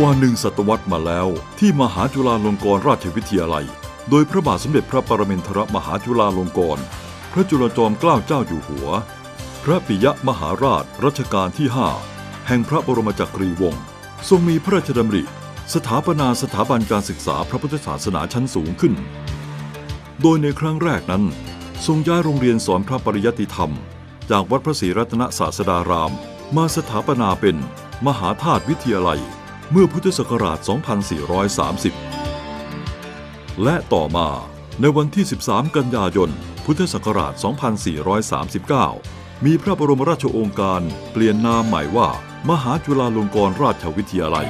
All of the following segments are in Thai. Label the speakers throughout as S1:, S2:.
S1: กว่าหนึ่งศตวรรษมาแล้ว ที่มหาจุฬาลงกรณราชวิทยาลัย โดยพระบาทสมเด็จพระปรมินทรมหาจุฬาลงกรณพระจุลจอมเกล้าเจ้าอยู่หัว พระปิยมหาราชรัชกาลที่ 5 แห่งพระบรมจักรีวงศ์ทรงมีพระราชดำริ สถาปนาสถาบันการศึกษาพระพุทธศาสนาชั้นสูงขึ้น โดยในครั้งแรกนั้น ทรงย้ายโรงเรียนสอนพระปริยัติธรรม จากวัดพระศรีรัตนศาสดาราม มาสถาปนาเป็นมหาธาตุวิทยาลัย เมื่อพุทธศักราช 2430 และต่อมาในวันที่ 13 กันยายน พุทธศักราช 2439 มีพระบรมราชโองการเปลี่ยนนามใหม่ว่า มหาจุฬาลงกรณราชวิทยาลัย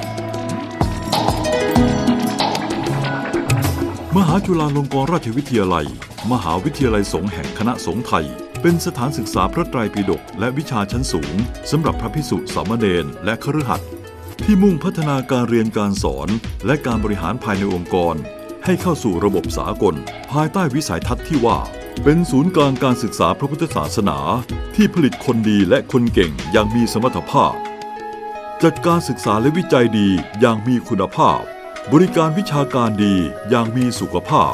S1: มหาจุฬาลงกรณราชวิทยาลัย มหาวิทยาลัยสงฆ์แห่งคณะสงฆ์ไทย เป็นสถานศึกษาพระไตรปิฎกและวิชาชั้นสูงสำหรับพระพิสุสามเณรและคฤหัสถ์ ที่มุ่งพัฒนาการเรียนการสอน และการบริหารภายในองค์กร ให้เข้าสู่ระบบสากล ภายใต้วิสัยทัศน์ที่ว่า เป็นศูนย์กลางการศึกษาพระพุทธศาสนา ที่ผลิตคนดีและคนเก่งอย่างมีสมรรถภาพ จัดการศึกษาและวิจัยดีอย่างมีคุณภาพ บริการวิชาการดีอย่างมีสุขภาพ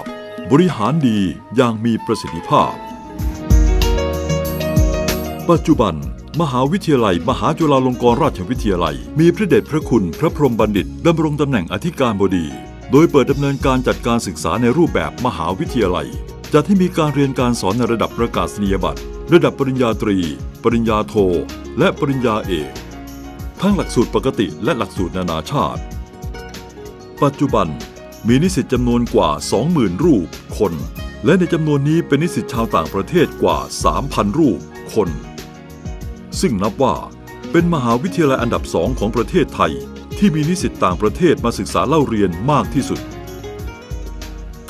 S1: บริหารดีอย่างมีประสิทธิภาพ ปัจจุบัน มหาวิทยาลัย มหาจุฬาลงกรณราชวิทยาลัย มีพระเดชพระคุณพระพรหมบัณฑิตดำรงตำแหน่งอธิการบดี โดยเปิดดำเนินการจัดการศึกษาในรูปแบบมหาวิทยาลัย จัดให้มีการเรียนการสอนในระดับประกาศนียบัตร ระดับปริญญาตรี ปริญญาโท และปริญญาเอก ทั้งหลักสูตรปกติและหลักสูตรนานาชาติ ปัจจุบันมีนิสิตจำนวนกว่า 20,000 รูปคน และในจำนวนนี้เป็นนิสิตชาวต่างประเทศกว่า 3,000 รูปคน ซึ่งนับว่าเป็นมหาวิทยาลัยอันดับสองของประเทศไทย ที่มีนิสิตต่างประเทศมาศึกษาเล่าเรียนมากที่สุด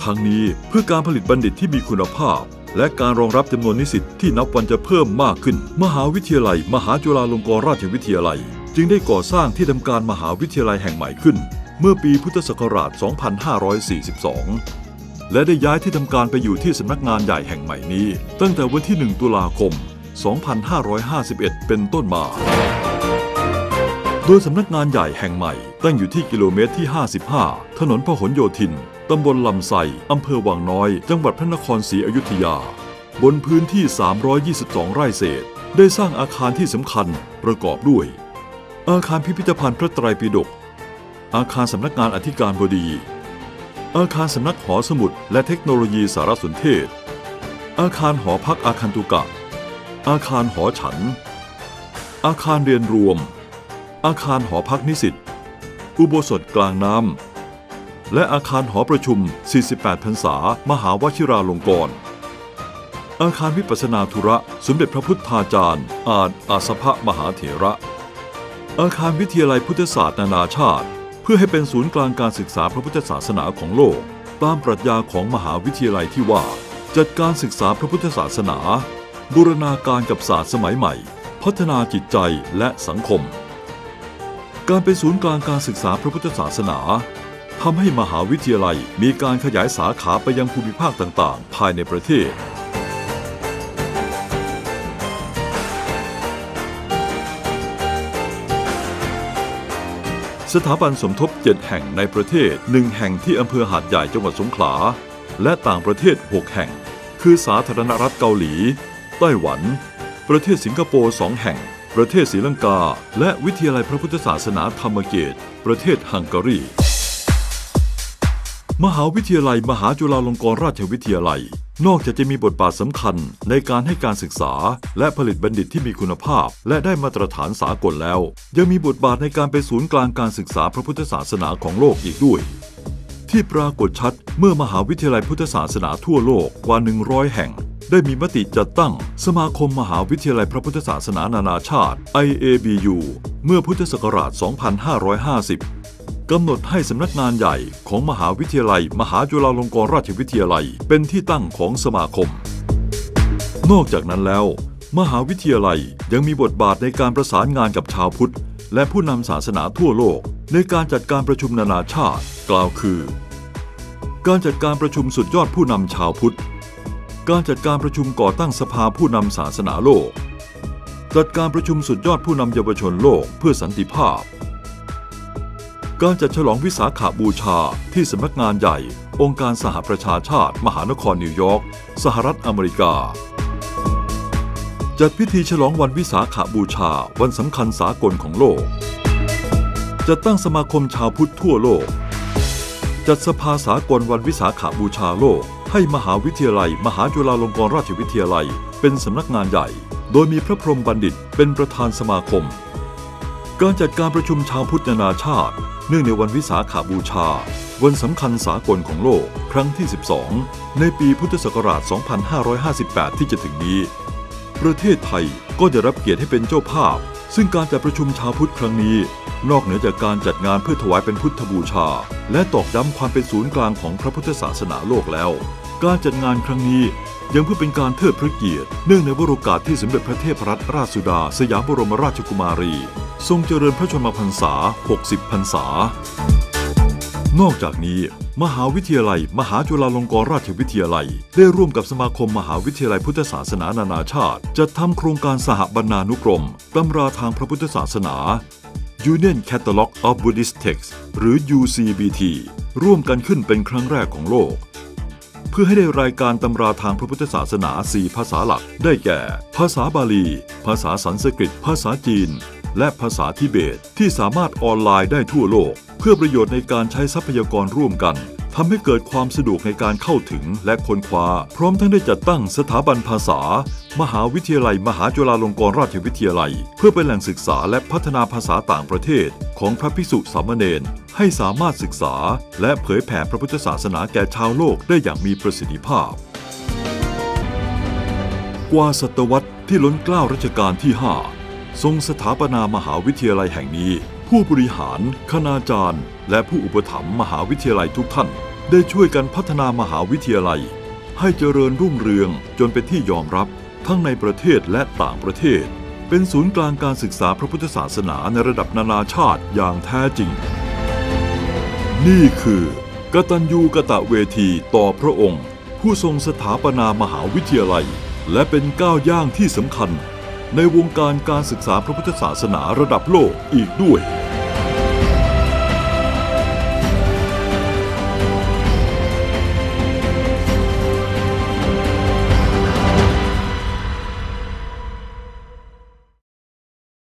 S1: ทั้งนี้เพื่อการผลิตบัณฑิตที่มีคุณภาพ และการรองรับจำนวนนิสิตที่นับวันจะเพิ่มมากขึ้น มหาวิทยาลัย มหาจุฬาลงกรณราชวิทยาลัย จึงได้ก่อสร้างที่ทำการมหาวิทยาลัยแห่งใหม่ขึ้น เมื่อปีพุทธศักราช 2542 และได้ย้ายที่ทำการไปอยู่ที่สำนักงานใหญ่แห่งใหม่นี้ ตั้งแต่วันที่ 1 ตุลาคม 2551 เป็นต้นมา โดยสำนักงานใหญ่แห่งใหม่ ตั้งอยู่ที่กิโลเมตรที่ 55 ถนนพหลโยธิน ตำบลลำไส้อำเภอวังน้อย จังหวัดพระนครศรีอยุธยา บนพื้นที่ 322 ไร่เศษ ได้สร้างอาคารที่สำคัญประกอบด้วย อาคารพิพิธภัณฑ์พระไตรปิฎก อาคารสำนักงานอธิการบดี อาคารสำนักหอสมุดและเทคโนโลยีสารสนเทศ อาคารหอพักอาคันตุกะ อาคารหอฉัน อาคารเรียนรวม อาคารหอพักนิสิต อุโบสถกลางน้ำ และอาคารหอประชุม 48 พรรษา มหาวชิราลงกรณ์ อาคารวิปัสนาธุระ สมเด็จพระพุทธาจารย์ อาจอาสภะมหาเถระ อาคารวิทยาลัยพุทธศาสตร์นานาชาติ เพื่อให้เป็นศูนย์กลางการศึกษาพระพุทธศาสนาของโลก ตามปรัชญาของมหาวิทยาลัยที่ว่า จัดการศึกษาพระพุทธศาสนา บูรณาการกับศาสตร์สมัยใหม่ พัฒนาจิตใจและสังคม การเป็นศูนย์กลางการศึกษาพระพุทธศาสนาทำให้มหาวิทยาลัยมีการขยายสาขาไปยังภูมิภาคต่างๆ ภายในประเทศ สถาบันสมทบ 7 แห่งในประเทศ 1 แห่งที่อำเภอหาดใหญ่จังหวัดสงขลา และต่างประเทศ 6 แห่ง คือสาธารณรัฐเกาหลี ไต้หวัน ประเทศสิงคโปร์2แห่ง ประเทศศรีลังกา และวิทยาลัยพระพุทธศาสนาธรรมเกต ประเทศฮังการี มหาวิทยาลัยมหาจุฬาลงกรณราชวิทยาลัย นอกจากจะมีบทบาทสำคัญในการให้การศึกษา และผลิตบัณฑิตที่มีคุณภาพ และได้มาตรฐานสากลแล้ว ยังมีบทบาทในการเป็นศูนย์กลางการศึกษาพระพุทธศาสนาของโลกอีกด้วยที่ปรากฏชัดเมื่อมหาวิทยาลัยพุทธศาสนาทั่วโลกกว่า 100 แห่ง ได้มีมติจัดตั้งสมาคมมหาวิทยาลัยพระพุทธศาสนานานาชาติ IABU เมื่อพุทธศักราช 2550 กำหนดให้สำนักงานใหญ่ของมหาวิทยาลัย มหาจุฬาลงกรณราชวิทยาลัย เป็นที่ตั้งของสมาคม นอกจากนั้นแล้ว มหาวิทยาลัยยังมีบทบาทในการประสานงานกับชาวพุทธ และผู้นำศาสนาทั่วโลก ในการจัดการประชุมนานาชาติ กล่าวคือ การจัดการประชุมสุดยอดผู้นำชาวพุทธ การจัดการประชุมก่อตั้งสภาผู้นำศาสนาโลก จัดการประชุมสุดยอดผู้นำเยาวชนโลกเพื่อสันติภาพ การจัดฉลองวิสาขาบูชาที่สำนักงานใหญ่ องค์การสหประชาชาติ มหานครนิวยอร์กสหรัฐอเมริกา จัดพิธีฉลองวันวิสาขาบูชาวันสำคัญสากลของโลก จัดตั้งสมาคมชาวพุทธทั่วโลก จัดสภาสากลวันวิสาขาบูชาโลก ให้มหาวิทยาลัย มหาจุฬาลงกรณราชวิทยาลัย เป็นสำนักงานใหญ่ โดยมีพระพรหมบัณฑิตเป็นประธานสมาคม การจัดการประชุมชาวพุทธนานาชาติ เนื่องในวันวิสาขาบูชา วันสำคัญสากลของโลก ครั้งที่ 12 ในปีพุทธศักราช 2558 ที่จะถึงนี้ ประเทศไทยก็จะรับเกียรติให้เป็นเจ้าภาพ ซึ่งการจัดประชุมชาวพุทธครั้งนี้ นอกเหนือจากการจัดงานเพื่อถวายเป็นพุทธบูชา และตอกย้ำความเป็นศูนย์กลางของพระพุทธศาสนาโลกแล้ว การจัดงานครั้งนี้ยังเพื่อเป็นการเทิดพระเกียรติ เนื่องในวโรกาสที่สมเด็จพระเทพรัตนราชสุดา สยามบรมราชกุมารี ทรงเจริญพระชนมพรรษา 60 พรรษา นอกจากนี้ มหาวิทยาลัย มหาจุฬาลงกรณราชวิทยาลัย ได้ร่วมกับสมาคมมหาวิทยาลัยพุทธศาสนานานาชาติ จัดทำโครงการสหบรรณานุกรมตำราทางพระพุทธศาสนา Union Catalog of Buddhist Texts หรือ UCBT ร่วมกันขึ้นเป็นครั้งแรกของโลก พื่อให้ได้รายการตำราทางพระพุทธศาสนา4ภาษาหลัก ได้แก่ ภาษาบาลี ภาษาสันสกฤต ภาษาจีน และภาษาทิเบต ที่สามารถออนไลน์ได้ทั่วโลก เพื่อประโยชน์ในการใช้ทรัพยากรร่วมกัน ทำให้เกิดความสะดวกในการเข้าถึงและค้นคว้า พร้อมทั้งได้จัดตั้งสถาบันภาษา มหาวิทยาลัย มหาจุฬาลงกรณราชวิทยาลัย เพื่อเป็นแหล่งศึกษาและพัฒนาภาษาต่างประเทศ ของพระภิกษุสามเณรให้สามารถศึกษา และเผยแผ่พระพุทธศาสนาแก่ชาวโลกได้อย่างมีประสิทธิภาพ กว่าศตวรรษที่ล้นเกล้ารัชกาลที่ 5 ทรงสถาปนามหาวิทยาลัยแห่งนี้ผู้บริหาร คณาจารย์ และผู้อุปถัมภ์มหาวิทยาลัยทุกท่าน ได้ช่วยกันพัฒนามหาวิทยาลัย ให้เจริญรุ่งเรืองจนเป็นที่ยอมรับทั้งในประเทศและต่างประเทศ เป็นศูนย์กลางการศึกษาพระพุทธศาสนาในระดับนานาชาติอย่างแท้จริง นี่คือกตัญญูกะตะเวทีต่อพระองค์ ผู้ทรงสถาปนามหาวิทยาลัย และเป็นก้าวย่างที่สำคัญ ในวงการการศึกษาพระพุทธศาสนาระดับโลกอีกด้วย